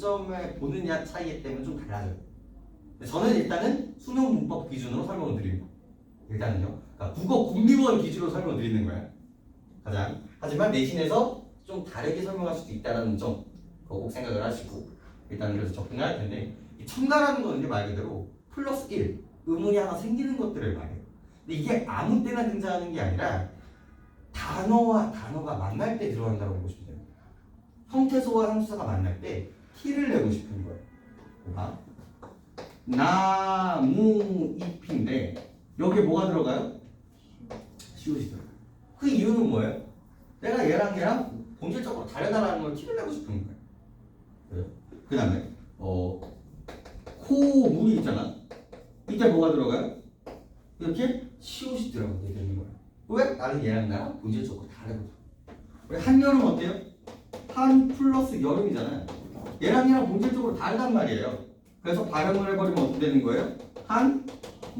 관점을 보느냐 차이에 때문에 좀 달라져요. 저는 일단은 수능 문법 기준으로 설명을 드립니다. 일단은요. 그러니까 국어 국민원 기준으로 설명을 드리는 거예요. 가장. 하지만 내신에서 좀 다르게 설명할 수도 있다는 점, 그거 꼭 생각을 하시고 일단 그래서 접근을 할 텐데 이 첨가라는 거는 말 그대로 플러스 1 의문이 하나 생기는 것들을 말해요. 근데 이게 아무 때나 등장하는 게 아니라 단어와 단어가 만날 때 들어간다고 싶으면 돼요. 형태소와 형태소가 만날 때 티를 내고 싶은 거예요. 뭐가? 나무 잎인데 여기에 뭐가 들어가요? 시옷이 들어가요. 그 이유는 뭐예요? 내가 얘랑 얘랑 본질적으로 다르다라는 걸 티를 내고 싶은 거예요. 그 다음에 어 코 물이 있잖아. 이때 뭐가 들어가요? 이렇게 시옷이 들어가게 되는 거예요. 왜? 나는 얘랑 나랑 본질적으로 다르거든. 우리 한여름 어때요? 한 플러스 여름이잖아요. 얘랑 얘랑 본질적으로 다르단 말이에요. 그래서 발음을 해버리면 어떻게 되는 거예요? 한,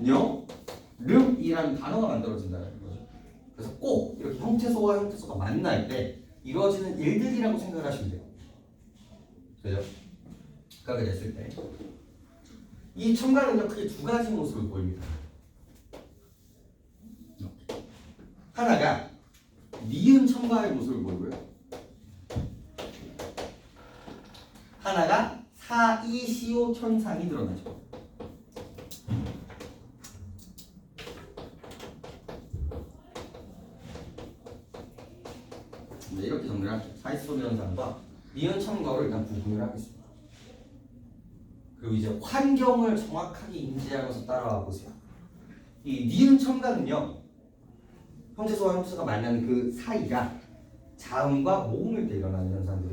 여, 름이라는 단어가 만들어진다는 거죠. 그래서 꼭 이렇게 형태소와 형태소가 만날 때 이루어지는 일들이라고 생각을 하시면 돼요. 그죠? 그렇게 됐을 때. 이 첨가는요, 크게 두 가지 모습을 보입니다. 하나가 니은 첨가의 모습을 보이고요. 하나가 사이시오 천상이 드러나죠. 네, 이렇게 정리를 할게요. 사이시오 현상과 니은 첨가를 일단 구분을 하겠습니다. 그리고 이제 환경을 정확하게 인지하면서 따라와 보세요. 이 니은 첨가는요. 형태소와 형태소가 만나는 그 사이가 자음과 모음일 때 일어나는 현상들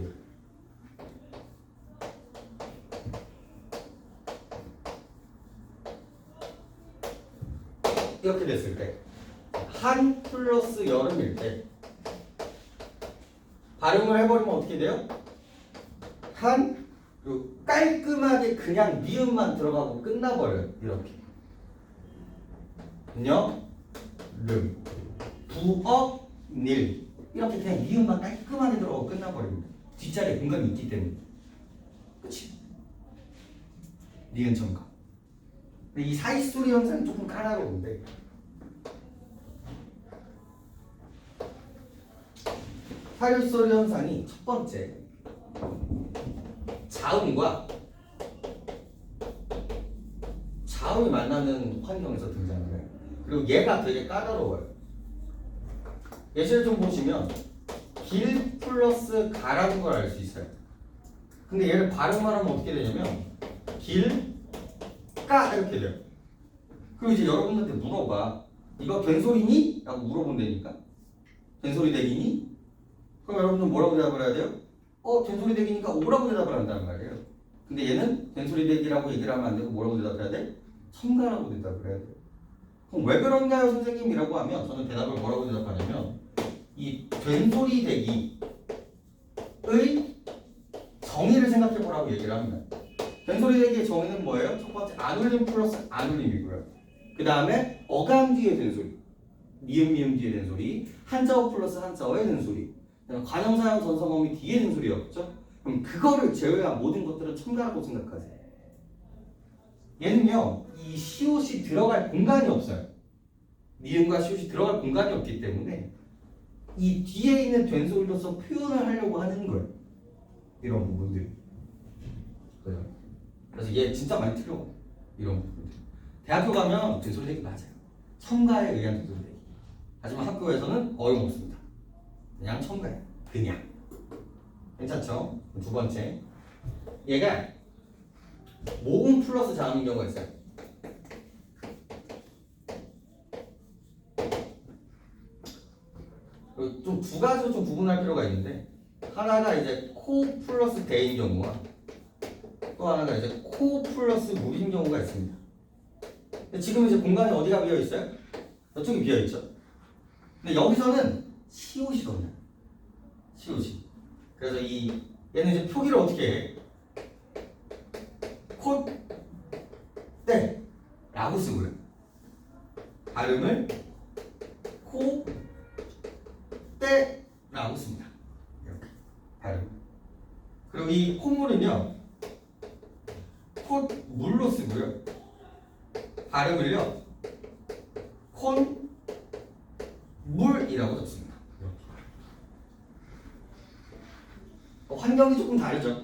이렇게 됐을 때 한 플러스 여름일 때 발음을 해버리면 어떻게 돼요? 한 깔끔하게 그냥 미음만 들어가고 끝나버려요. 이렇게 녀, 름, 부어, 닐 이렇게 그냥 미음만 깔끔하게 들어가고 끝나버립니다. 뒷자리에 공간이 있기 때문에 그치? 니은 근데 이 사이소리 현상이 조금 까다로운데 사이소리 현상이 첫 번째 자음과 자음이 만나는 환경에서 등장을 해요. 그리고 얘가 되게 까다로워요. 예시를 좀 보시면 길 플러스 가라는 걸 알 수 있어요. 근데 얘를 발음을 하면 어떻게 되냐면 길, 까 이렇게 돼요. 그리고 이제 여러분한테 물어봐. 이거 된소리니? 라고 물어본다니까. 된소리 대기니? 그럼 여러분은 뭐라고 대답을 해야 돼요? 어, 된소리 대기니까 오라고 대답을 한다는 말이에요. 근데 얘는 된소리 대기라고 얘기를 하면 안 되고 뭐라고 대답해야 돼? 첨가라고 대답을 해야 돼요. 그럼 왜 그런가요, 선생님 이라고 하면 저는 대답을 뭐라고 대답하냐면 이 된소리 대기의 정의를 생각해 보라고 얘기를 합니다. 된소리 대기의 정의는 뭐예요? 첫 번째 안울림 플러스 안울림이고요. 그 다음에 어감 뒤에 된소리, 미음 미음 뒤에 된소리, 한자어 플러스 한자어의 된소리, 관형사형 전성어미 뒤에 된소리였죠. 그럼 그거를 제외한 모든 것들은 첨가라고 생각하세요. 얘는요, 이 시옷이 들어갈 공간이 없어요. 니은과 시옷이 들어갈 공간이 없기 때문에 이 뒤에 있는 된소리로서 표현을 하려고 하는 거예요. 이런 부분들이. 그죠? 그래서 얘 진짜 많이 틀려. 이런 부분들. 대학교 가면 되기 맞아요. 첨가에 의한 되기. 하지만 학교에서는 어림없습니다. 그냥 첨가예요. 그냥. 괜찮죠? 두 번째. 얘가 모음 플러스 자음인 경우가 있어요. 좀 두 가지로 좀 구분할 필요가 있는데 하나가 이제 코 플러스 대인 경우와 또 하나가 이제 코 플러스 물인 경우가 있습니다. 지금 이제 공간이 어디가 비어 있어요? 이쪽이 비어 있죠. 근데 여기서는 시옷이 들어요. 시옷이. 그래서 이 얘는 이제 표기를 어떻게 해? 콧, 때 라고 쓰고요. 발음을 코, 때라고 씁니다. 이렇게 발음. 그리고 이 콧물은요 콧 물로 쓰고요. 발음을요. 콘 물이라고 적습니다. 어, 환경이 조금 다르죠.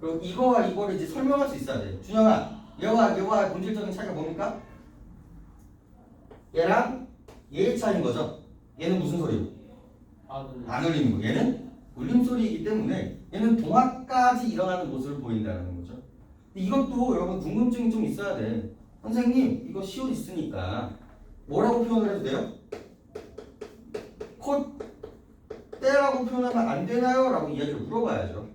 그리고 이거와 이거를 이제 설명할 수 있어야 돼요. 준영아, 얘와 얘와 본질적인 차이가 뭡니까? 얘랑 얘의 차이인 거죠. 얘는 무슨 소리고? 안 울리는 거. 얘는 울림소리이기 때문에 얘는 동화까지 일어나는 모습을 보인다는 거죠. 이것도 여러분 궁금증이 좀 있어야 돼. 선생님, 이거 시옷 있으니까 뭐라고 표현을 해도 돼요? 콧 때라고 표현하면 안 되나요? 라고 이야기를 물어봐야죠.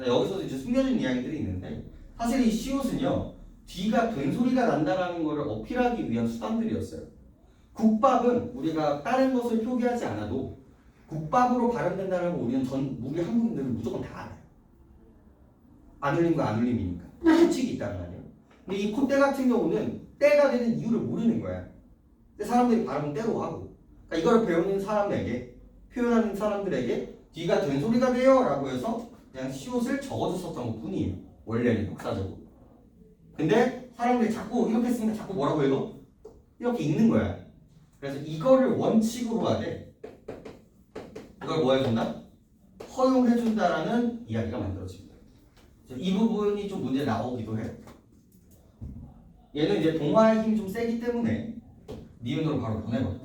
여기서도 이제 숨겨진 이야기들이 있는데 사실 이 시옷은요 뒤가 된 소리가 난다라는 것을 어필하기 위한 수단들이었어요. 국밥은 우리가 다른 것을 표기하지 않아도 국밥으로 발음된다는 걸 우리는 전 무리 한국인들은 무조건 다 알아요. 안 울림과 안 울림이니까 규칙이 있단 말이에요. 근데 이 콧대 같은 경우는 때가 되는 이유를 모르는 거야. 근데 사람들이 발음은 때로 하고. 그러니까 이걸 배우는 사람에게 표현하는 사람들에게 뒤가 된 소리가 돼요 라고 해서 그냥 시옷을 적어줬었던 것 뿐이에요. 원래는 역사적으로. 근데 사람들이 자꾸 이렇게 쓰니까 자꾸 뭐라고 해요? 이렇게 읽는 거야. 그래서 이거를 원칙으로 하되 이걸 뭐 해준다? 허용해준다라는 이야기가 만들어집니다. 이 부분이 좀 문제 나오기도 해요. 얘는 이제 동화의 힘이 좀 세기 때문에 니은으로 바로 보내버려.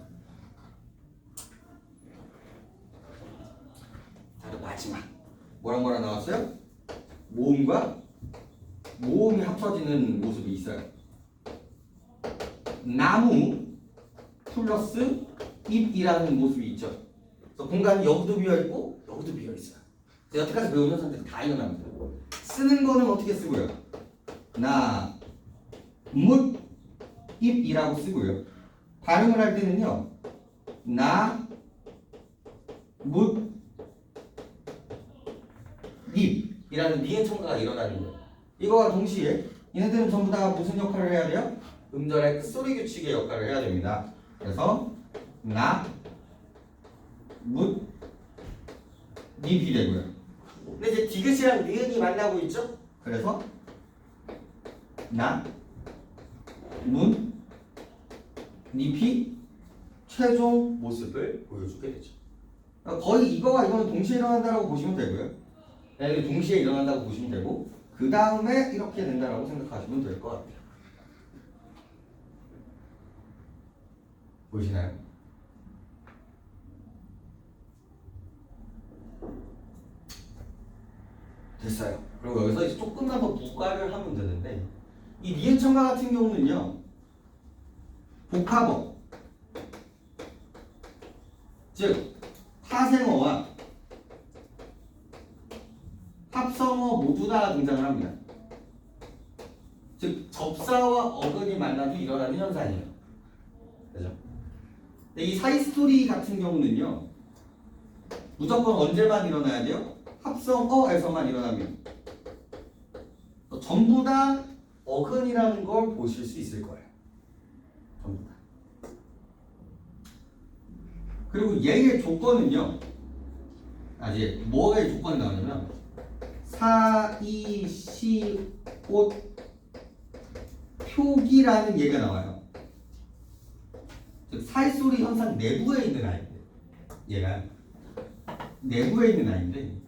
자, 마지막 뭐랑 뭐랑 나왔어요? 모음과 모음이 합쳐지는 모습이 있어요. 나무 플러스 잎이라는 모습이 있죠. 그래서 공간이 여기도 비어 있고 여기도 비어 있어요. 여태까지 배운 현상들이 다 일어납니다. 쓰는 거는 어떻게 쓰고요? 나, 묻, 잎이라고 쓰고요. 발음을 할 때는요. 나, 묻, 잎이라는 니은 첨가가 일어나는 거예요. 이거와 동시에 얘네들은 전부 다 무슨 역할을 해야 돼요? 음절의 끝소리 규칙의 역할을 해야 됩니다. 그래서 나, 묻, 잎이 되고요. 근데 이제 디귿이랑 니은이 만나고 있죠? 그래서 나, 문, 잎이 최종 모습을 보여주게 되죠. 그러니까 거의 이거와 이거는 동시에 일어난다고 보시면 되고요. 네, 동시에 일어난다고 보시면 되고 그 다음에 이렇게 된다라고 생각하시면 될 것 같아요. 보이시나요? 됐어요. 그리고 여기서 이제 조금만 더 부가를 하면 되는데 이 니은 첨가 같은 경우는요 복합어 즉 타생 다 등장을 합니다. 즉 접사와 어근이 만나도 일어나는 현상이에요. 그죠? 이 사이 스토리 같은 경우는요 무조건 언제만 일어나야 돼요? 합성어에서만 일어나면 전부 다 어근이라는 걸 보실 수 있을 거예요. 전부 다. 그리고 얘의 조건은요. 아 이제 뭐가 이 조건이 나오냐면 사 이 시 옷 표기라는 얘가 나와요. 즉 사이소리 현상 내부에 있는 아이인데 얘가 내부에 있는 아이인데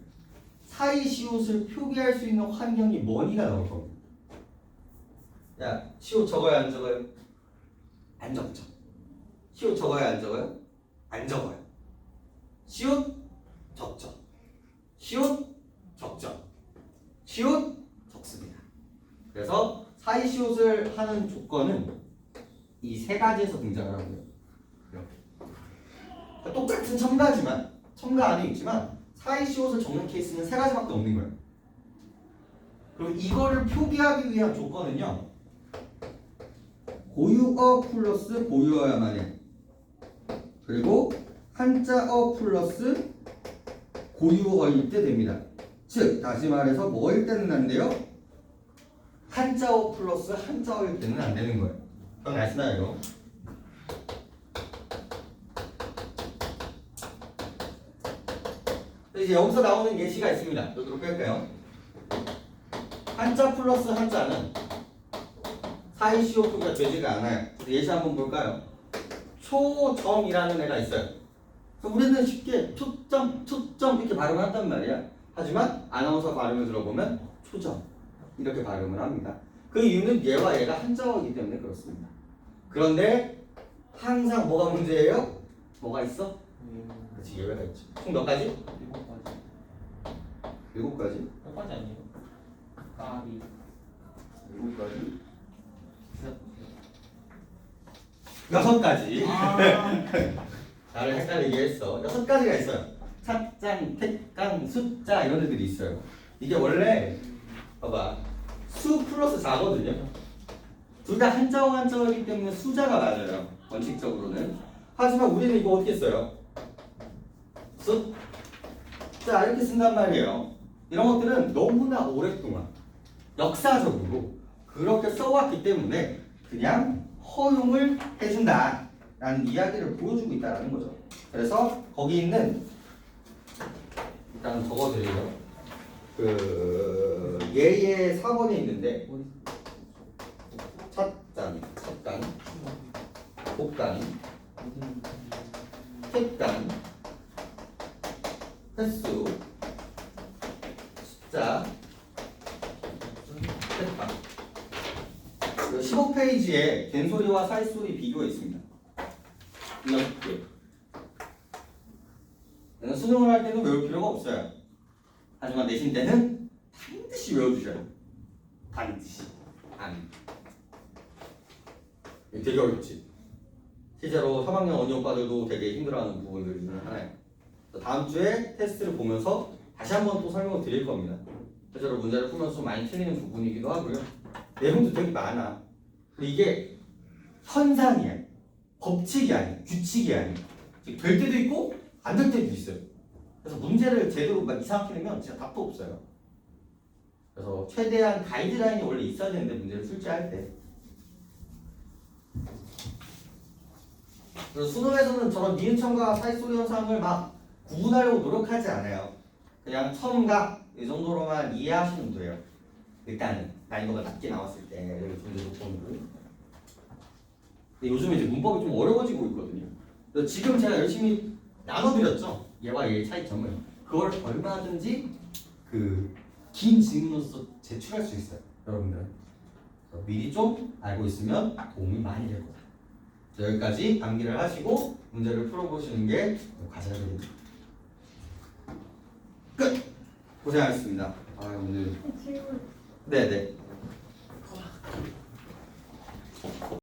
사이 시옷을 표기할 수 있는 환경이 뭐니가 나올 겁니다. 야 시옷 적어요 안 적어요? 안 적죠. 시옷 적어요 안 적어요? 안 적어요. 시옷 적죠. 시옷 적죠. 시옷 적습니다. 그래서 사이 시옷을 하는 조건은 이 세 가지에서 등장을 하고요. 이렇게 그러니까 똑같은 첨가지만 첨가 안에 있지만 사이 시옷을 적는 케이스는 세 가지밖에 없는 거예요. 그리고 이거를 표기하기 위한 조건은요. 고유어 플러스 고유어야만 해. 그리고 한자어 플러스 고유어일 때 됩니다. 즉 다시 말해서 뭐일 때는 안 돼요? 한자어 플러스 한자어일 때는 안 되는 거예요. 그럼 아시나요? 이제 여기서 나오는 예시가 있습니다. 여기로 뺄까요? 한자 플러스 한자는 사이시오프가 되지가 않아요. 예시 한번 볼까요? 초점이라는 애가 있어요. 그래서 우리는 쉽게 초점, 초점 이렇게 발음을 한단 말이야. 하지만 아나운서 발음을 들어보면 초점 이렇게 발음을 합니다. 그 이유는 얘와 얘가 한자어이기 때문에 그렇습니다. 그런데 항상 뭐가 문제예요? 뭐가 있어? 그렇지 예외가 있죠. 총몇 가지? 일곱 가지. 일곱 가지. 몇 가지 아니에요? 까비. 일곱 가지. 여섯 가지. 아. 나를 헷갈리게 했어. 여섯 가지가 있어요. 찻장, 택강, 숫자 이런 애들이 있어요. 이게 원래 봐봐 수 플러스 자거든요. 둘 다 한자어 한자어이기 때문에 수자가 맞아요. 원칙적으로는. 하지만 우리는 이거 어떻게 써요? 숫자 이렇게 쓴단 말이에요. 이런 것들은 너무나 오랫동안 역사적으로 그렇게 써왔기 때문에 그냥 허용을 해준다라는 이야기를 보여주고 있다는 거죠. 그래서 거기 있는 일단 적어드려요. 그 예의 4번에 있는데 찻잔, 찻간, 복간, 택간, 횟수, 숫자, 택방. 15페이지에 된소리와 사이소리 비교가 있습니다. 이 여섯 개. 얘는 수능을 할 때는 외울 필요가 없어요. 내신 때는 반드시 외워주셔요. 반드시. 안. 되게 어렵지. 실제로 3학년 언니 오빠들도 되게 힘들어하는 부분들 중에 하나예요. 다음 주에 테스트를 보면서 다시 한번 또 설명을 드릴 겁니다. 실제로 문제를 풀면서 좀 많이 틀리는 부분이기도 하고요. 내용도 되게 많아. 근데 이게 현상이야. 법칙이 아니야. 규칙이 아니야. 될 때도 있고 안 될 때도 있어요. 그래서 문제를 제대로 막 이상하게 내면 진짜 답도 없어요. 그래서 최대한 가이드라인이 원래 있어야 되는데 문제를 출제할 때. 그래서 수능에서는 저런 니은청과 사이소리 현상을 막 구분하려고 노력하지 않아요. 그냥 첨가 이 정도로만 이해하시면 돼요. 일단은 난이도가 낮게 나왔을 때 여기 문제 놓고 근데 요즘에 이제 문법이 좀 어려워지고 있거든요. 지금 제가 열심히 나눠드렸죠. 얘와 얘의 차이점을. 그걸 얼마든지 그 긴 질문으로서 제출할 수 있어요. 여러분들은. 미리 좀 알고 있으면 도움이 많이 될 거다. 자, 여기까지 암기를 하시고 문제를 풀어보시는 게 과제입니다. 끝! 고생하셨습니다. 아 오늘 네네